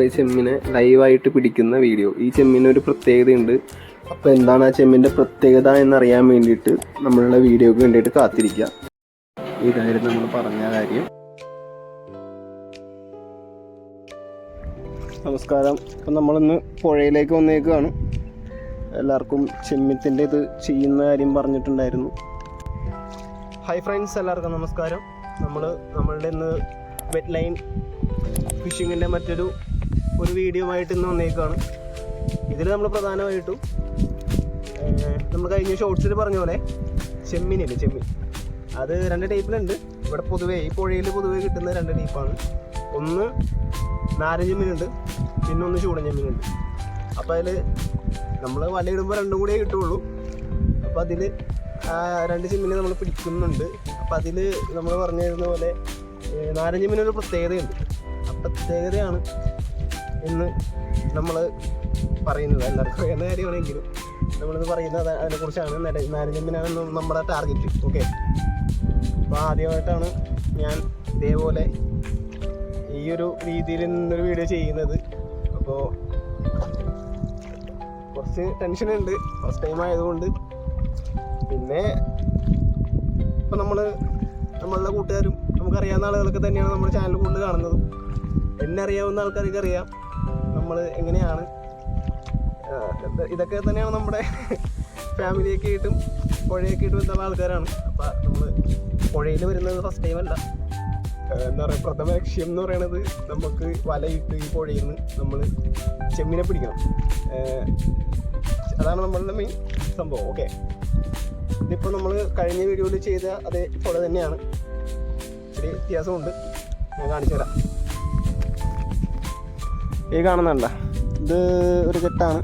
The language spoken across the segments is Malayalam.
ചെമ്മിനെ ലൈവായിട്ട് പിടിക്കുന്ന വീഡിയോ ഈ ചെമ്മിന് ഒരു പ്രത്യേകതയുണ്ട്. അപ്പോൾ എന്താണ് ആ ചെമ്മിന്റെ പ്രത്യേകത എന്നറിയാൻ വേണ്ടിയിട്ട് നമ്മളുടെ വീഡിയോക്ക് വേണ്ടിയിട്ട് കാത്തിരിക്കുക ഇതായിരുന്നു നമ്മൾ പറഞ്ഞ കാര്യം. നമസ്കാരം. അപ്പം നമ്മളിന്ന് പുഴയിലേക്ക് വന്നേക്കാണ് എല്ലാവർക്കും ചെമ്മിത്തിന്റെ ഇത് ചെയ്യുന്ന കാര്യം പറഞ്ഞിട്ടുണ്ടായിരുന്നു. ഹായ് ഫ്രണ്ട്സ് എല്ലാവർക്കും നമസ്കാരം. നമ്മൾ നമ്മളുടെ ഇന്ന് വെറ്റ് ലൈൻ ഫിഷിങ്ങിന്റെ മറ്റൊരു ഒരു വീഡിയോ ആയിട്ട് ഇന്ന് വന്നേക്കാണ്. ഇതിൽ നമ്മൾ പ്രധാനമായിട്ടും നമ്മൾ കഴിഞ്ഞ ഷോർട്സിൽ പറഞ്ഞ പോലെ ചെമ്മീനില്ലേ ചെമ്മീൻ. അത് രണ്ട് ടൈപ്പിലുണ്ട്. ഇവിടെ പൊതുവേ ഈ പുഴയിൽ പൊതുവേ കിട്ടുന്ന രണ്ട് ടൈപ്പാണ്. ഒന്ന് നാരൻ ചെമ്മീനുണ്ട് പിന്നെ ഒന്ന് ചൂടൻ ചെമ്മീനുണ്ട്. അപ്പോൾ അതിൽ നമ്മൾ വലയിടുമ്പോൾ രണ്ടും കൂടിയേ കിട്ടുള്ളൂ. അപ്പോൾ അതിൽ രണ്ട് ചെമ്മീനെ നമ്മൾ പിടിക്കുന്നുണ്ട്. അപ്പോൾ അതിൽ നമ്മൾ പറഞ്ഞിരുന്ന പോലെ നാരൻ ചെമ്മീനൊരു പ്രത്യേകതയുണ്ട്. ആ പ്രത്യേകതയാണ് ഇന്ന് നമ്മൾ പറയുന്നത് എല്ലാവർക്കും എന്ന കാര്യമാണെങ്കിലും നമ്മളിന്ന് പറയുന്നത് അതിനെ അതിനെക്കുറിച്ചാണ് മാനേജ്മെന്റിനാണ് നമ്മുടെ ടാർഗറ്റ് ഓക്കെ അപ്പോൾ ആദ്യമായിട്ടാണ് ഞാൻ ഇതേപോലെ ഈ ഒരു രീതിയിൽ നിന്നൊരു വീഡിയോ ചെയ്യുന്നത്. അപ്പോൾ കുറച്ച് ടെൻഷനുണ്ട് ഫസ്റ്റ് ടൈം ആയതുകൊണ്ട്. പിന്നെ ഇപ്പം നമ്മൾ നമ്മളുടെ കൂട്ടുകാരും നമുക്കറിയാവുന്ന ആളുകളൊക്കെ തന്നെയാണ് നമ്മുടെ ചാനൽ കൂടുതൽ കാണുന്നതും. എന്നെ അറിയാവുന്ന ആൾക്കാർക്ക് അറിയാം. നമ്മൾ എങ്ങനെയാണ് ഇതൊക്കെ തന്നെയാണ് നമ്മുടെ ഫാമിലിയൊക്കെ ആയിട്ടും പുഴയൊക്കെ ആയിട്ടും ബന്ധമുള്ള ആൾക്കാരാണ്. അപ്പോൾ നമ്മൾ പുഴയിൽ വരുന്നത് ഫസ്റ്റ് ടൈം അല്ല. എന്താ പറയുക പ്രഥമ ലക്ഷ്യം എന്ന് പറയുന്നത് നമുക്ക് വലയിട്ട് ഈ പുഴയിൽ നിന്ന് നമ്മൾ ചെമ്മിനെ പിടിക്കണം. അതാണ് നമ്മളുടെ മെയിൻ സംഭവം. ഓക്കെ ഇതിപ്പോൾ നമ്മൾ കഴിഞ്ഞ വീഡിയോയിൽ ചെയ്ത അതേ പുഴ തന്നെയാണ്. ഇച്ചിരി വ്യത്യാസമുണ്ട്. ഞാൻ കാണിച്ചു തരാം ഈ കാണുന്നുണ്ട ഇത് ഒരു കെട്ടാണ്.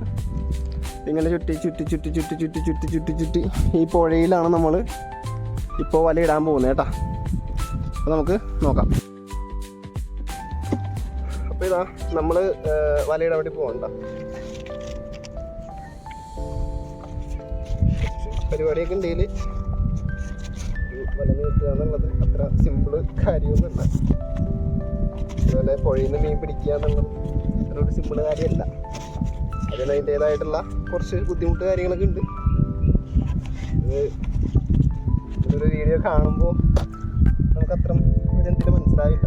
ഇങ്ങനെ ചുറ്റി ചുറ്റി ചുറ്റി ചുറ്റി ചുറ്റി ചുറ്റി ചുറ്റി ചുറ്റി ഈ പുഴയിലാണ് നമ്മൾ ഇപ്പോൾ വല ഇടാൻ പോകുന്നത് കേട്ടാ. അപ്പോൾ നമുക്ക് നോക്കാം. അപ്പോൾ ഇതാ നമ്മൾ വലയിടാൻ വേണ്ടി പോകണ്ട പരിപാടിയൊക്കെ ഉണ്ടെങ്കിൽ വല നീട്ടുക എന്നുള്ളത് അത്ര സിമ്പിൾ കാര്യമൊന്നുമല്ല. അതുപോലെ പുഴയിൽ നിന്ന് മീൻ പിടിക്കുക എന്നുള്ളത് അത്ര ഒരു സിമ്പിൾ കാര്യമല്ല. അതിന് അതിന്റേതായിട്ടുള്ള കുറച്ച് ബുദ്ധിമുട്ട് കാര്യങ്ങളൊക്കെ ഉണ്ട്. ഇത് ഇതൊരു വീഡിയോ കാണുമ്പോൾ നമുക്ക് അത്ര ഇതെന്തിനും മനസ്സിലാവില്ല.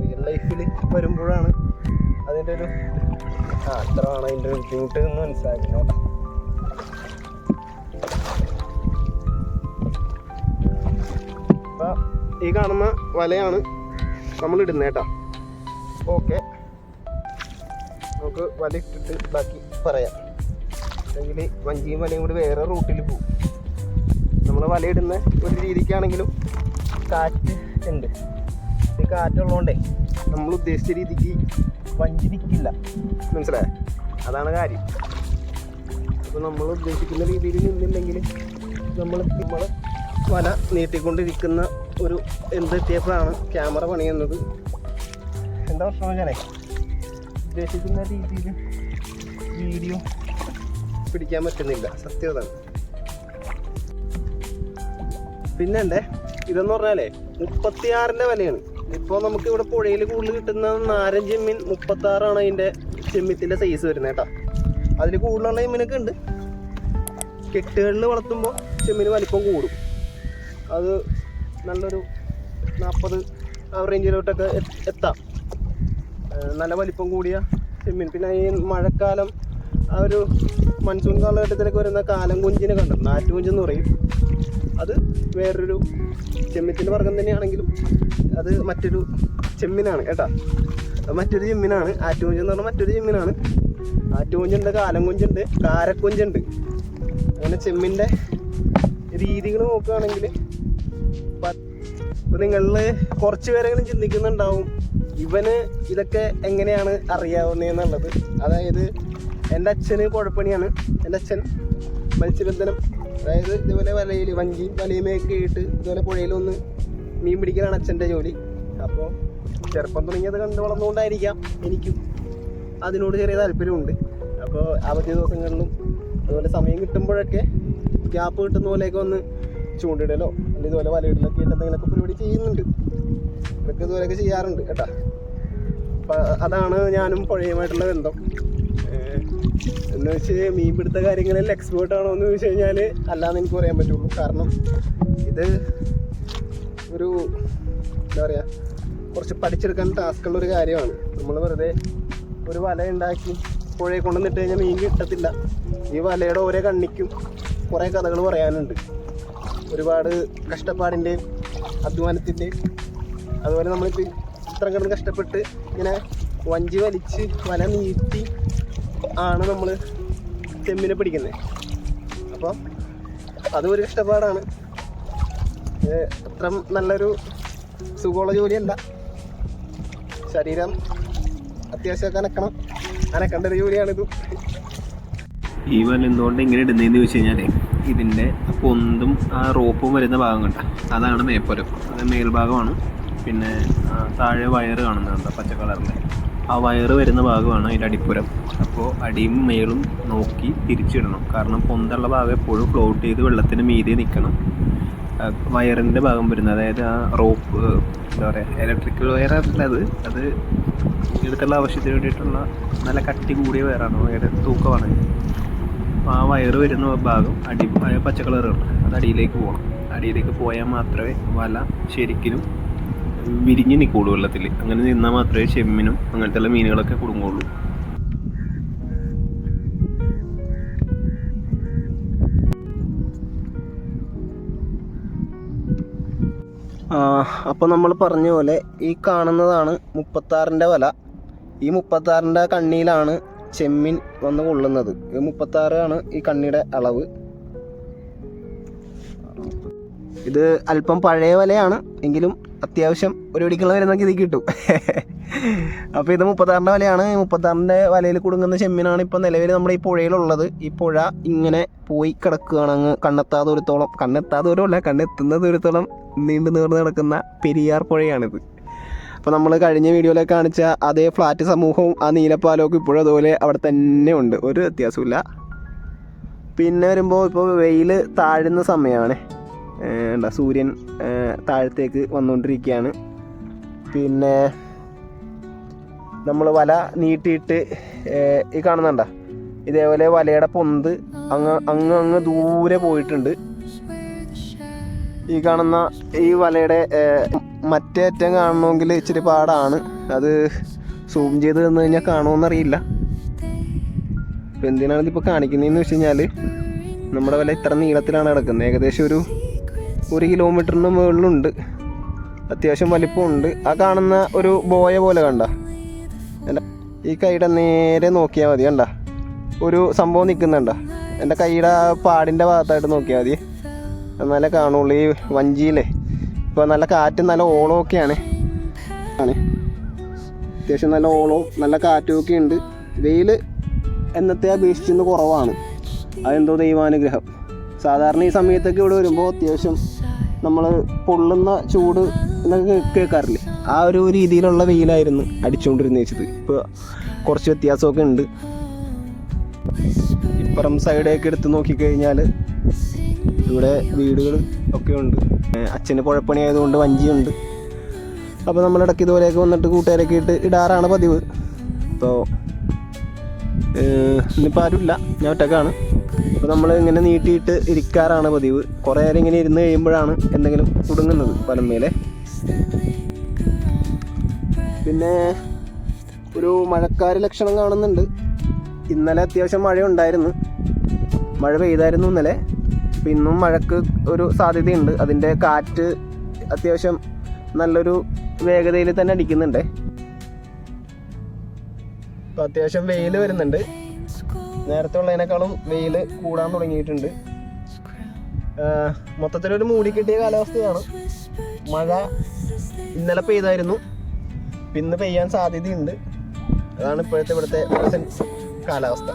റിയൽ ലൈഫിൽ വരുമ്പോഴാണ് അതിന്റെ ഒരു ആ അത്രയാണ് അതിന്റെ ഒരു ബുദ്ധിമുട്ട് എന്ന് മനസ്സിലാക്കുന്നത് അപ്പം ഈ കാണുന്ന വലയാണ് നമ്മൾ ഇടുന്നത് കേട്ടോ. ഓക്കെ നമുക്ക് വല ഇട്ടിട്ട് ബാക്കി പറയാം. അല്ലെങ്കിൽ വഞ്ചിയും വലയും കൂടി വേറെ റൂട്ടിൽ പോകും നമ്മൾ വലയിടുന്ന ഒരു രീതിക്കാണെങ്കിലും കാറ്റ് ഉണ്ട്. ഈ കാറ്റുള്ളതുകൊണ്ടേ നമ്മൾ ഉദ്ദേശിച്ച രീതിക്ക് വഞ്ചി നിൽക്കില്ല മനസ്സിലായ? അതാണ് കാര്യം. അപ്പോൾ നമ്മൾ ഉദ്ദേശിക്കുന്ന രീതിയിൽ നിന്നില്ലെങ്കിൽ നമ്മൾ നമ്മൾ വല നീട്ടിക്കൊണ്ടിരിക്കുന്ന ഒരു എന്ത് എന്തെത്തിയപ്പോഴാണ് ക്യാമറ പണിയുന്നത്. എന്താ പ്രശ്നം വെച്ചാലേ? ഉദ്ദേശിക്കുന്ന രീതിയിൽ വീഡിയോ പിടിക്കാൻ പറ്റുന്നില്ല. സത്യത പിന്നെ എന്തേ ഇതെന്ന് പറഞ്ഞാലേ മുപ്പത്തിയാറിന്റെ വിലയാണ്. ഇപ്പോൾ നമുക്ക് ഇവിടെ പുഴയിൽ കൂടുതൽ കിട്ടുന്ന നാരൻ മുപ്പത്തി ആറാണ് അതിന്റെ ചെമ്മീത്തിന്റെ സൈസ് വരുന്നത് കേട്ടോ. അതിൽ കൂടുതലുള്ള ചെമ്മീനൊക്കെ ഉണ്ട്. കെട്ടുകളിൽ വളർത്തുമ്പോൾ ചെമ്മിന് വലിപ്പം കൂടും. അത് നല്ലൊരു നാൽപ്പത് ആ റേഞ്ചിലോട്ടൊക്കെ എത്താം. നല്ല വലിപ്പം കൂടിയ ചെമ്മീൻ. പിന്നെ ഈ മഴക്കാലം ആ ഒരു മൺസൂൺ കാലഘട്ടത്തിലൊക്കെ വരുന്ന കാലം കുഞ്ചിനെ കണ്ടു? നാറ്റുകുഞ്ചെന്ന് പറയും. അത് വേറൊരു ചെമ്മീത്തിന്റെ വർഗം തന്നെയാണെങ്കിലും അത് മറ്റൊരു ചെമ്മീനാണ് കേട്ടാ. മറ്റൊരു ചെമ്മീനാണ്. ആറ്റുകുഞ്ചെന്ന് പറഞ്ഞാൽ മറ്റൊരു ചെമ്മീനാണ്. ആറ്റുകുഞ്ചുണ്ട് കാലം കുഞ്ചുണ്ട് കാരക്കുഞ്ചുണ്ട്. അങ്ങനെ ചെമ്മിന്റെ രീതികൾ നോക്കുകയാണെങ്കിൽ നിങ്ങളിൽ കുറച്ച് പേരെങ്കിലും ചിന്തിക്കുന്നുണ്ടാവും. ഇവന് ഇതൊക്കെ എങ്ങനെയാണ് അറിയാവുന്നതെന്നുള്ളത് അതായത് എന്റെ അച്ഛന് കുഴപ്പണിയാണ്. എന്റെ അച്ഛൻ മത്സ്യബന്ധനം അതായത് ഇതുപോലെ വലയിൽ വഞ്ചി വലയുമൊക്കെ ഇട്ട് ഇതുപോലെ പുഴയിലൊന്ന് മീൻ പിടിക്കലാണ് അച്ഛന്റെ ജോലി. അപ്പോൾ ചെറുപ്പം തുടങ്ങിയത് കണ്ടു വളർന്നുകൊണ്ടായിരിക്കാം എനിക്കും അതിനോട് ചെറിയ താല്പര്യമുണ്ട്. അപ്പോൾ അവധി ദിവസങ്ങളിലും അതുപോലെ സമയം കിട്ടുമ്പോഴൊക്കെ ഗ്യാപ്പ് കിട്ടുന്ന പോലെയൊക്കെ ഒന്ന് ചൂണ്ടിടലോ അല്ലെങ്കിൽ ഇതുപോലെ വലയിടലൊക്കെ ആയിട്ട് എന്തെങ്കിലുമൊക്കെ പരിപാടി ചെയ്യുന്നുണ്ട്. ഇതൊക്കെ ഇതുപോലെയൊക്കെ ചെയ്യാറുണ്ട് കേട്ടാ. അപ്പം അതാണ് ഞാനും പുഴയുമായിട്ടുള്ള ബന്ധം. എന്ന് വെച്ച് മീൻ പിടുത്ത കാര്യങ്ങളിൽ എക്സ്പേർട്ട് ആണോ എന്ന് ചോദിച്ചു കഴിഞ്ഞാൽ അല്ലാന്ന് എനിക്ക് പറയാൻ പറ്റുള്ളൂ. കാരണം ഇത് ഒരു എന്താ പറയാ കുറച്ച് പഠിച്ചെടുക്കാൻ ടാസ്ക് ഒരു കാര്യമാണ്. നമ്മൾ വെറുതെ ഒരു വല ഉണ്ടാക്കി പുഴയെ കൊണ്ടുവന്നിട്ട് കഴിഞ്ഞാൽ മീൻ കിട്ടത്തില്ല. ഈ വലയുടെ ഓരോ കണ്ണിക്കും കുറേ കഥകൾ പറയാനുണ്ട്. ഒരുപാട് കഷ്ടപ്പാടിന്റെയും അധ്വാനത്തിന്റെയും അതുപോലെ നമ്മളിപ്പോൾ ഇത്ര കിടന്ന് കഷ്ടപ്പെട്ട് ഇങ്ങനെ വഞ്ചി വലിച്ച് വല നീട്ടി ആണ് നമ്മൾ ചെമ്മിനെ പിടിക്കുന്നത്. അപ്പോൾ അതും ഒരു കഷ്ടപ്പാടാണ് അത്ര നല്ലൊരു സുഖമുള്ള ജോലിയല്ല. ശരീരം അത്യാവശ്യമൊക്കെ അനക്കണം. അനക്കേണ്ട ഒരു ജോലിയാണിത് ഈ വല എന്തുകൊണ്ട് ഇങ്ങനെ ഇടുന്നതെന്ന് ചോദിച്ചു കഴിഞ്ഞാൽ ഇതിന്റെ പൊന്തും ആ റോപ്പും വരുന്ന ഭാഗം കണ്ട. അതാണ് മേപ്പുരം. അത് മേൽഭാഗമാണ്. പിന്നെ താഴെ വയറ് കാണുന്നുണ്ട് പച്ച കളറിൽ. ആ വയറ് വരുന്ന ഭാഗമാണ് അതിന്റെ അടിപ്പുരം. അപ്പോൾ അടിയും മേളും നോക്കി തിരിച്ചിടണം. കാരണം പൊന്തുള്ള ഭാഗം എപ്പോഴും ഫ്ലോട്ട് ചെയ്ത് വെള്ളത്തിന് മീതെ നിൽക്കണം. വയറിന്റെ ഭാഗം വരുന്നത് അതായത് ആ റോപ്പ് എന്താ പറയുക ഇലക്ട്രിക്കൽ വയർ അല്ല അത്. അത് എടുത്തുള്ള ആവശ്യത്തിന് വേണ്ടിയിട്ടുള്ള നല്ല കട്ടി കൂടിയ വയറാണ് വയറ് തൂക്കമാണ്. അപ്പോൾ ആ വയറ് വരുന്ന ഭാഗം അടി പച്ച കളറുകൾ അത് അടിയിലേക്ക് പോകണം. അടിയിലേക്ക് പോയാൽ മാത്രമേ വല ശരിക്കും വിരിഞ്ഞ് നിൽക്കുള്ളൂ വെള്ളത്തിൽ അങ്ങനെ നിന്നാൽ മാത്രമേ ചെമ്മിനും അങ്ങനത്തെ ഉള്ള മീനുകളൊക്കെ കുടുങ്ങുള്ളൂ. അപ്പോൾ നമ്മൾ പറഞ്ഞ പോലെ ഈ കാണുന്നതാണ് മുപ്പത്താറിന്റെ വല. ഈ മുപ്പത്താറിന്റെ കണ്ണിയിലാണ് ചെമ്മീൻ വന്ന് കൊള്ളുന്നത്. ഈ മുപ്പത്താറാണ് ഈ കണ്ണിയുടെ അളവ്. ഇത് അല്പം പഴയ വലയാണ്. എങ്കിലും അത്യാവശ്യം ഒരു പിടിക്കുള്ള വരുന്നൊക്കെ ഇത് കിട്ടും. അപ്പോൾ ഇത് മുപ്പത്താറിന്റെ വലയാണ്. മുപ്പത്താറിന്റെ വലയിൽ കുടുങ്ങുന്ന ചെമ്മീനാണ് ഇപ്പോൾ നിലവിൽ നമ്മുടെ ഈ പുഴയിലുള്ളത്. ഈ പുഴ ഇങ്ങനെ പോയി കിടക്കുകയാണ് അങ്ങ്. കണ്ണെത്താ ദൂരത്തോളം കണ്ണെത്താ ദൂരമല്ല കണ്ണെത്തുന്ന ദൂരത്തോളം നീണ്ടു നീർന്ന് കിടക്കുന്ന പെരിയാർ പുഴയാണിത്. അപ്പോൾ നമ്മൾ കഴിഞ്ഞ വീഡിയോയിലൊക്കെ കാണിച്ച അതേ ഫ്ലാറ്റ് സമൂഹവും ആ നീലപ്പാലമൊക്കെ ഇപ്പോഴും അതുപോലെ അവിടെ തന്നെ ഉണ്ട്. ഒരു വ്യത്യാസമില്ല പിന്നെ വരുമ്പോൾ ഇപ്പോൾ വെയിൽ താഴുന്ന സമയമാണ് എന്താ സൂര്യൻ താഴത്തേക്ക് വന്നുകൊണ്ടിരിക്കുകയാണ് പിന്നെ നമ്മൾ വല നീട്ടിയിട്ട് ഈ കാണുന്നുണ്ട? ഇതേപോലെ വലയുടെ പൊന്ത് അങ്ങ് അങ്ങ് അങ്ങ് ദൂരെ പോയിട്ടുണ്ട്. ഈ കാണുന്ന ഈ വലയുടെ മറ്റേ അറ്റം കാണണമെങ്കിൽ ഇച്ചിരി പാടാണ്. അത് സൂം ചെയ്ത് തന്നു കഴിഞ്ഞാൽ കാണുമെന്നറിയില്ല ഇപ്പം എന്തിനാണ് ഇതിപ്പോൾ കാണിക്കുന്നതെന്ന് വെച്ച് കഴിഞ്ഞാൽ നമ്മുടെ വല ഇത്ര നീളത്തിലാണ് കിടക്കുന്നത് ഏകദേശം ഒരു ഒരു കിലോമീറ്ററിന് മുകളിലുണ്ട് അത്യാവശ്യം വലിപ്പമുണ്ട്. ആ കാണുന്ന ഒരു ബോയ പോലെ കണ്ട. ഈ കൈയുടെ നേരെ നോക്കിയാൽ മതി കണ്ട? ഒരു സംഭവം നിൽക്കുന്നുണ്ട എന്റെ കൈയുടെ പാടിന്റെ ഭാഗത്തായിട്ട് നോക്കിയാൽ മതി. എന്നാലേ കാണുള്ളൂ. ഈ വഞ്ചിയിലെ ഇപ്പോൾ നല്ല കാറ്റും നല്ല ഓളമൊക്കെയാണ് ആണ്. അത്യാവശ്യം നല്ല ഓളവും നല്ല കാറ്റും ഒക്കെ ഉണ്ട്. വെയിൽ എന്നത്തെ അപേക്ഷിച്ചിന്ന് കുറവാണ്. അതെന്തോ ദൈവാനുഗ്രഹം. സാധാരണ ഈ സമയത്തൊക്കെ ഇവിടെ വരുമ്പോൾ അത്യാവശ്യം നമ്മൾ പൊള്ളുന്ന ചൂട് എന്നൊക്കെ കേൾക്കാറില്ലേ? ആ ഒരു രീതിയിലുള്ള വെയിലായിരുന്നു അടിച്ചുകൊണ്ടിരുന്ന വെച്ചത് ഇപ്പോൾ കുറച്ച് വ്യത്യാസമൊക്കെ ഉണ്ട്. ഇപ്പുറം സൈഡൊക്കെ എടുത്ത് നോക്കിക്കഴിഞ്ഞാൽ ഇവിടെ വീടുകൾ ഒക്കെ ഉണ്ട്. അച്ഛന് പുഴപ്പണി ആയതുകൊണ്ട് വഞ്ചിയുണ്ട് അപ്പോൾ നമ്മളിടയ്ക്ക് ഇതുപോലെയൊക്കെ വന്നിട്ട് കൂട്ടുകാരൊക്കെ ഇട്ട് ഇടാറാണ് പതിവ്. അപ്പോൾ ഇന്നിപ്പോൾ ആരുമില്ല. ഞാൻ ഒറ്റക്കാണ്. അപ്പോൾ നമ്മൾ ഇങ്ങനെ നീട്ടിയിട്ട് ഇരിക്കാറാണ് പതിവ്. കുറേ നേരം ഇങ്ങനെ ഇരുന്ന് കഴിയുമ്പോഴാണ് എന്തെങ്കിലും കുടുങ്ങുന്നത് പലമേലെ പിന്നെ ഒരു മഴക്കാര് ലക്ഷണം കാണുന്നുണ്ട്. ഇന്നലെ അത്യാവശ്യം മഴ ഉണ്ടായിരുന്നു മഴ പെയ്തായിരുന്നു ഇന്നലെ. അപ്പം ഇന്നും മഴക്ക് ഒരു സാധ്യതയുണ്ട്. അതിന്റെ കാറ്റ് അത്യാവശ്യം നല്ലൊരു വേഗതയിൽ തന്നെ അടിക്കുന്നുണ്ട്. ഇപ്പം അത്യാവശ്യം വെയിൽ വരുന്നുണ്ട്. നേരത്തെ ഉള്ളതിനേക്കാളും വെയിൽ കൂടാൻ തുടങ്ങിയിട്ടുണ്ട്. മൊത്തത്തിലൊരു മൂടി കിട്ടിയ കാലാവസ്ഥയാണ്. മഴ ഇന്നലെ പെയ്തായിരുന്നു. പിന്നെ പെയ്യാൻ സാധ്യതയുണ്ട്. അതാണ് ഇപ്പോഴത്തെ ഇവിടുത്തെ കാലാവസ്ഥ.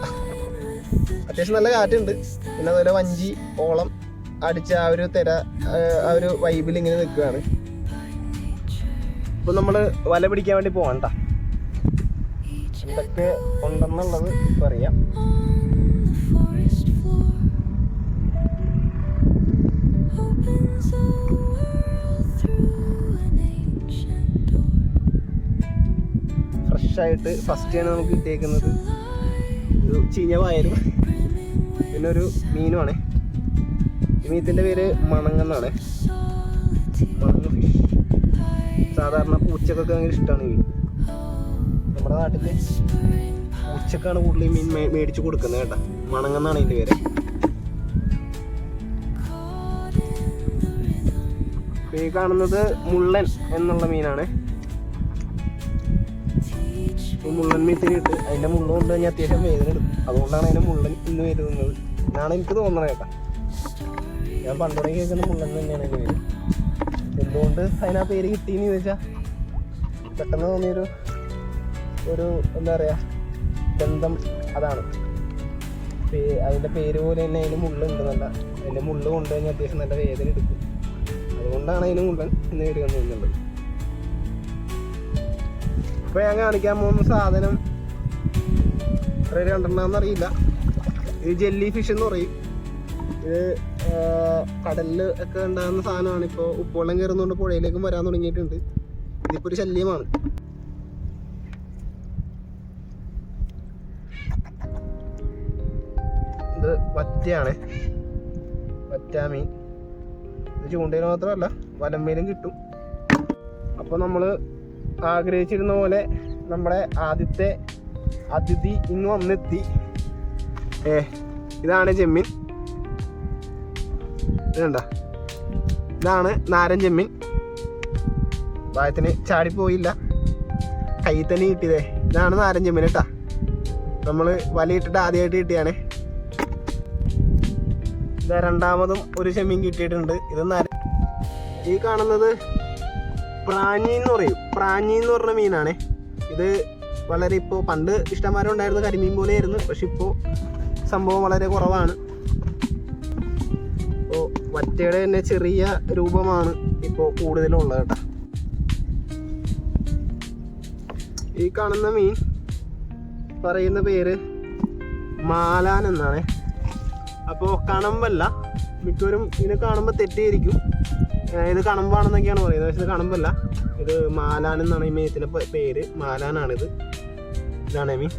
അത്യാവശ്യം നല്ല കാറ്റുണ്ട്. പിന്നെ അതുപോലെ വഞ്ചി ഓളം അടിച്ച ആ ഒരു തിര ആ ഒരു വൈബിൽ ഇങ്ങനെ നിൽക്കുകയാണ്. ഇപ്പം നമ്മൾ വല പിടിക്കാൻ വേണ്ടി പോകണ്ട എന്തൊക്കെ ഉണ്ടെന്നുള്ളത് പറയാം ഫ്രഷ് ആയിട്ട് ഫസ്റ്റ് ആണ് നമുക്ക് കിട്ടിയേക്കുന്നത്. ഒരു ചീഞ്ഞ വയലും പിന്നെ ഒരു മീനുമാണ്. ഈ മീത്തിന്റെ പേര് മണങ്ങെന്നാണ് മണങ്ങ ഫിഷ് സാധാരണ പൂച്ചക്കൊക്കെ ഭയങ്കര ഇഷ്ടമാണ് മീൻ. നമ്മുടെ നാട്ടിൽ ഉച്ചക്കാണ് കൂടുതൽ മീൻ മേടിച്ചു കൊടുക്കുന്നത് കേട്ടോ. മണങ്ങെന്നാണ് ഇതിന്റെ പേര്. ഈ കാണുന്നത് മുള്ളൻ എന്നുള്ള മീനാണ്. ഈ മുള്ളൻ മീൻ തിരിയിട്ട് അതിന്റെ മുള്ള കൊണ്ട് കഴിഞ്ഞാൽ അത്യാവശ്യം വേദന എടുക്കും. അതുകൊണ്ടാണ് അതിന്റെ മുള്ളൻ ഇന്ന് വരുന്നത്. എന്നാണ് എനിക്ക് തോന്നണത് കേട്ടാ. ഞാൻ പണ്ടോടെ കേൾക്കുന്ന മുള്ളൻ തന്നെയാണ് അതിന്റെ പേര്. എന്തുകൊണ്ട് അതിനാ പേര് കിട്ടിയെന്ന് ചോദിച്ചാൽ പെട്ടെന്ന് തോന്നിയൊരു ഒരു എന്താ പറയാ ബന്ധം അതാണ്. അതിന്റെ പേര് പോലെ തന്നെ അതിന് മുള്ളുണ്ട് നല്ല അതിന്റെ മുള്ള് കൊണ്ട് കഴിഞ്ഞാൽ അത്യാവശ്യം നല്ല വേദന എടുക്കും. അതുകൊണ്ടാണ് അതിന് മുള്ളൻ എന്ന് പേര് തോന്നുന്നുള്ളത് അപ്പോൾ ഞാൻ കാണിക്കാൻ പോകുന്ന സാധനം എത്ര അറിയില്ല ഇത് ജെല്ലി ഫിഷ് എന്ന് പറയും. ഇത് കടലിൽ ഒക്കെ ഉണ്ടാകുന്ന സാധനമാണ്. ഇപ്പോൾ ഉപ്പുവെള്ളം കയറുന്നതുകൊണ്ട് പുഴയിലേക്കും വരാൻ തുടങ്ങിയിട്ടുണ്ട്. ഇതിപ്പോ ഒരു ശല്യമാണ്. വറ്റയാണ് വറ്റാമീൻ ഇത് ചൂണ്ടയിൽ മാത്രമല്ല വലമ്മയിലും കിട്ടും. അപ്പോൾ നമ്മൾ ആഗ്രഹിച്ചിരുന്ന പോലെ നമ്മുടെ ആദ്യത്തെ അതിഥി ഇന്ന് വന്നെത്തി. ഏ ഇതാണ് ചെമ്മീൻ. ഇതുണ്ട ഇതാണ് നാരൻ ചെമ്മീൻ. ഭാഗത്തിന് ചാടിപ്പോയില്ല. കയ്യിൽ തന്നെ കിട്ടിയതേ. ഇതാണ് നാരൻ ചെമ്മീൻ കേട്ടാ. നമ്മൾ വലയിട്ടിട്ട് ആദ്യമായിട്ട് കിട്ടിയാണ് രണ്ടാമതും ഒരു ചെമ്മീൻ കിട്ടിയിട്ടുണ്ട്. ഇത് ഈ കാണുന്നത് പ്രാഞ്ഞി എന്ന് പറയും. പ്രാഞ്ഞി എന്ന് പറഞ്ഞ മീനാണ്. ഇത് വളരെ ഇപ്പോൾ പണ്ട് ഇഷ്ടംമാരം ഉണ്ടായിരുന്ന കരിമീൻ പോലെയായിരുന്നു. പക്ഷെ ഇപ്പോൾ സംഭവം വളരെ കുറവാണ്. ഇപ്പോൾ വറ്റയുടെ തന്നെ ചെറിയ രൂപമാണ് ഇപ്പോൾ കൂടുതലുള്ളത് കേട്ടോ. ഈ കാണുന്ന മീൻ പറയുന്ന പേര് മാലാൻ എന്നാണ്. അപ്പോൾ കണമ്പല്ല. മിക്കവരും ഇതിനെ കാണുമ്പോൾ തെറ്റിയിരിക്കും ഇത് കണമ്പാണെന്നൊക്കെയാണ് പറയുന്നത്. പക്ഷെ ഇത് കണമ്പല്ല. ഇത് മാലാൻ എന്നാണ് ഈ മീനത്തിന്റെ പേര്. മാലാനാണിത്. ഇതാണ് മീൻ.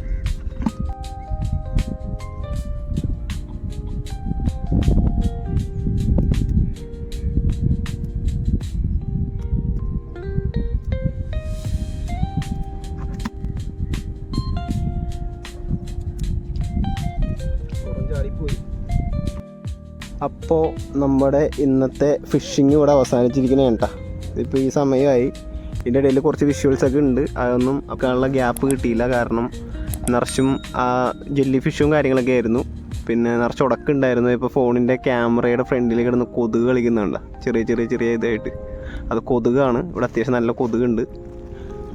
അപ്പോൾ നമ്മുടെ ഇന്നത്തെ ഫിഷിങ് ഇവിടെ അവസാനിച്ചിരിക്കുന്ന കേട്ടാ. ഇതിപ്പോൾ ഈ സമയമായി. ഇതിന്റെ ഇടയിൽ കുറച്ച് വിഷ്വൽസ് ഒക്കെ ഉണ്ട്. അതൊന്നും കാണാനുള്ള ഗ്യാപ്പ് കിട്ടിയില്ല. കാരണം നിറച്ചും ആ ജെല്ലി ഫിഷും കാര്യങ്ങളൊക്കെ ആയിരുന്നു. പിന്നെ നിറച്ച് ഉടക്കുണ്ടായിരുന്നു ഇപ്പോൾ ഫോണിന്റെ ക്യാമറയുടെ ഫ്രണ്ടിൽ കിടന്ന് കൊതുക് കളിക്കുന്നുണ്ട്. ചെറിയ ചെറിയ ചെറിയ ഇതായിട്ട്. അത് കൊതുകാണ്. ഇവിടെ അത്യാവശ്യം നല്ല കൊതുകുണ്ട്.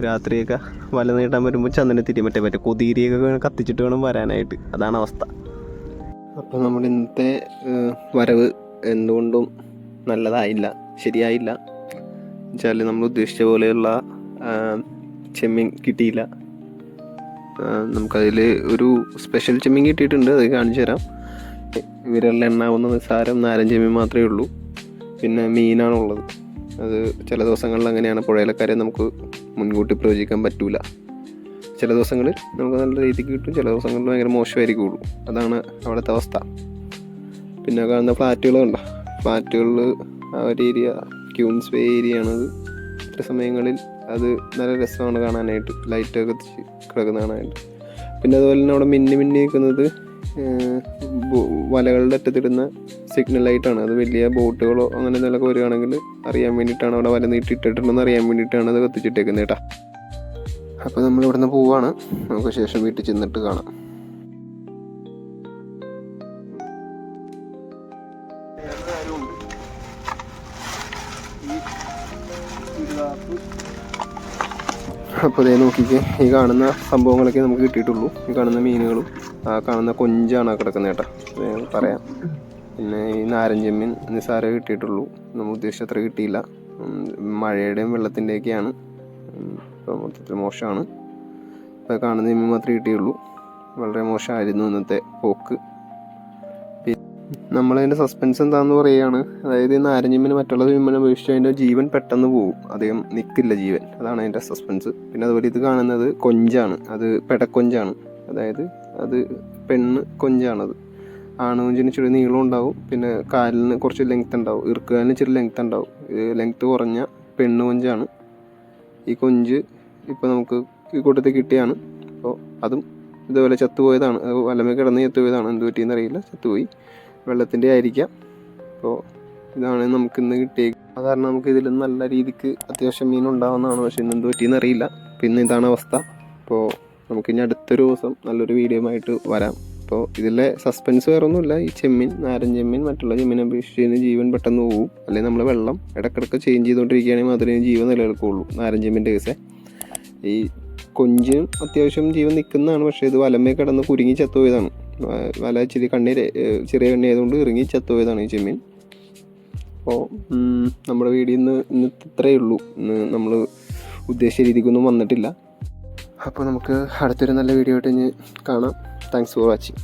രാത്രിയൊക്കെ വല നീട്ടാൻ വരുമ്പോൾ ചന്ദനത്തിരി മറ്റേ മറ്റേ കൊതിരിയൊക്കെ കത്തിച്ചിട്ട് വേണം വരാനായിട്ട്. അതാണ് അവസ്ഥ. അപ്പോൾ നമ്മുടെ ഇന്നത്തെ വരവ് എന്തുകൊണ്ടും നല്ലതായില്ല ശരിയായില്ല. വെച്ചാൽ നമ്മൾ ഉദ്ദേശിച്ച പോലെയുള്ള ചെമ്മീൻ കിട്ടിയില്ല. നമുക്കതിൽ ഒരു സ്പെഷ്യൽ ചെമ്മീൻ കിട്ടിയിട്ടുണ്ട് അത് കാണിച്ചു തരാം. വിരലിൽ എണ്ണാവുന്ന നിസ്സാരം നാരൻ ചെമ്മീൻ മാത്രമേ ഉള്ളൂ. പിന്നെ മീനാണുള്ളത്. അത് ചില ദിവസങ്ങളിൽ അങ്ങനെയാണ് പുഴയിലക്കാരെ നമുക്ക് മുൻകൂട്ടി പ്രവചിക്കാൻ പറ്റൂല. ചില ദിവസങ്ങളിൽ നമുക്ക് നല്ല രീതിക്ക് കിട്ടും ചില ദിവസങ്ങളിൽ ഭയങ്കര മോശമായിരിക്കുള്ളൂ അതാണ് അവിടുത്തെ അവസ്ഥ. പിന്നെ കാണുന്ന ഫ്ലാറ്റുകളുണ്ട് ഫ്ലാറ്റുകളിൽ ആ ഒരു ഏരിയ ക്യൂൻസ് വേ ഏരിയ ആണത് ചില സമയങ്ങളിൽ അത് നല്ല രസമാണ് കാണാനായിട്ട്. ലൈറ്റൊക്കെ കിടക്കുന്ന കാണാനായിട്ട്. പിന്നെ അതുപോലെ തന്നെ അവിടെ മിന്നി മിന്നി നിൽക്കുന്നത് വലകളുടെ അറ്റത്തിടുന്ന സിഗ്നൽ ലൈറ്റാണ് അത് വലിയ ബോട്ടുകളോ അങ്ങനെ എന്തെങ്കിലുമൊക്കെ വരികയാണെങ്കിൽ അറിയാൻ വേണ്ടിയിട്ടാണ് അവിടെ വല നീട്ടിയിട്ടിട്ടുണ്ടെന്ന് അറിയാൻ വേണ്ടിയിട്ടാണ് അത് കത്തിച്ചിട്ടേക്കുന്നത് കേട്ടോ. അപ്പോൾ നമ്മൾ ഇവിടുന്ന് പോവാണ്. നമുക്ക് ശേഷം വീട്ടിൽ ചെന്നിട്ട് കാണാം. അപ്പോൾ ഇതേ നോക്കിക്കേ ഈ കാണുന്ന സംഭവങ്ങളൊക്കെ നമുക്ക് കിട്ടിയിട്ടുള്ളൂ. ഈ കാണുന്ന മീനുകളും ആ കാണുന്ന കൊഞ്ചാണ് ആ കിടക്കുന്നത് കേട്ടോ. പറയാം. പിന്നെ ഈ നാരഞ്ചമ്മീൻ നിസ്സാരം കിട്ടിയിട്ടുള്ളൂ. നമ്മൾ ഉദ്ദേശിച്ച അത്ര കിട്ടിയില്ല. മഴയുടെയും വെള്ളത്തിന്റെയൊക്കെയാണ്. ഇപ്പോൾ മൊത്തത്തിൽ മോശമാണ്. ഇപ്പോൾ കാണുന്ന ഇമ്മി മാത്രമേ കിട്ടിയുള്ളൂ. വളരെ മോശമായിരുന്നു ഇന്നത്തെ പോക്ക്. നമ്മളതിന്റെ സസ്പെൻസ് എന്താണെന്ന് പറയുകയാണ്. അതായത് ഈ നാരഞ്ഞിമ്മിന് മറ്റുള്ള വിമ്മനെ അപേക്ഷിച്ച് അതിന്റെ ജീവൻ പെട്ടെന്ന് പോകും അധികം നിൽക്കില്ല ജീവൻ. അതാണ് അതിന്റെ സസ്പെൻസ് പിന്നെ അതുപോലെ ഇത് കാണുന്നത് കൊഞ്ചാണ്. അത് പെടക്കൊഞ്ചാണ്. അതായത് അത് പെണ്ണ് കൊഞ്ചാണത് ആണുകൊഞ്ചിന് ചെറിയ നീളം ഉണ്ടാവും. പിന്നെ കാലിന് കുറച്ച് ലെങ്ത് ഉണ്ടാവും. ഇറുക്കുകാലിന് ചെറിയ ലെങ്ത് ഉണ്ടാവും. ലെങ്ത് കുറഞ്ഞ പെണ്ണ് കൊഞ്ചാണ്. ഈ കൊഞ്ച് ഇപ്പോൾ നമുക്ക് ഈ കൂട്ടത്തിൽ കിട്ടിയാണ്. അപ്പോൾ അതും ഇതുപോലെ ചത്തുപോയതാണ്. വലമേ കിടന്ന് ചത്തുപോയതാണ്. എന്ത് പറ്റിയെന്ന് അറിയില്ല. ചത്തുപോയി. വെള്ളത്തിന്റെ ആയിരിക്കാം. അപ്പോൾ ഇതാണ് നമുക്ക് ഇന്ന് കിട്ടിയത് സാധാരണ നമുക്ക് ഇതിൽ നല്ല രീതിക്ക് അത്യാവശ്യം മീൻ ഉണ്ടാവുന്നതാണ്. പക്ഷെ ഇന്ന് എന്ത് പറ്റിയെന്ന് അറിയില്ല. പിന്നെ ഇതാണ് അവസ്ഥ. അപ്പോൾ നമുക്ക് ഇനി അടുത്തൊരു ദിവസം നല്ലൊരു വീഡിയോ ആയിട്ട് വരാം. അപ്പോൾ ഇതിലെ സസ്പെൻസ് വേറെ ഒന്നുമില്ല ഈ ചെമ്മീൻ നാരൻ ചെമ്മീൻ മറ്റുള്ള ചെമ്മിനെ അപേക്ഷിച്ച് ജീവൻ പെട്ടെന്ന് പോകും അല്ലെങ്കിൽ നമ്മൾ വെള്ളം ഇടക്കിടക്ക് ചേഞ്ച് ചെയ്തുകൊണ്ടിരിക്കുകയാണെങ്കിൽ മാത്രമേ ജീവൻ നിലനിൽക്കുകയുള്ളൂ നാരൻ ചെമ്മീന്റെ കേസേ. ഈ കൊഞ്ച് അത്യാവശ്യം ജീവൻ നിൽക്കുന്നതാണ്. പക്ഷേ ഇത് വലമേ കിടന്ന് കുരുങ്ങി ചത്തുപോയതാണ്. വല ഇച്ചിരി കണ്ണീര് ചെറിയ കണ്ണി ആയതുകൊണ്ട് ഇറങ്ങി ചത്തുപോയതാണ് ഈ ചെമ്മീൻ. അപ്പോൾ നമ്മുടെ വീഡിയോ ഇന്ന് ഇന്ന് ഇത്രയേ ഉള്ളൂ. ഇന്ന് നമ്മൾ ഉദ്ദേശിച്ച രീതിക്കൊന്നും വന്നിട്ടില്ല. അപ്പോൾ നമുക്ക് അടുത്തൊരു നല്ല വീഡിയോ ആയിട്ട് ഇനി കാണാം. Thanks for watching